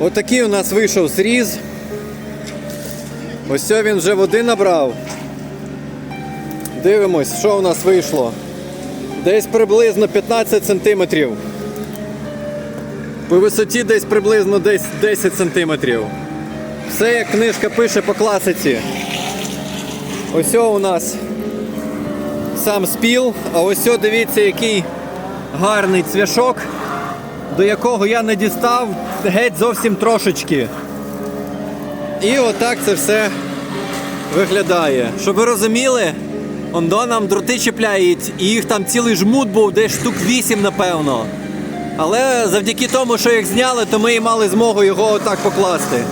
Отакий у нас вийшов зріз. Ось він вже води набрав. Дивимось, що у нас вийшло. Десь приблизно 15 сантиметрів. По висоті десь приблизно десь 10 сантиметрів. Все як книжка пише по класиці. Ось у нас сам спіл, а ось дивіться, який гарний цвяшок, до якого я не дістав геть зовсім трошечки. І отак це все виглядає. Щоб ви розуміли, ондо нам дроти чіпляють, і їх там цілий жмут був, десь штук 8, напевно. Але завдяки тому, що їх зняли, то ми і мали змогу його отак покласти.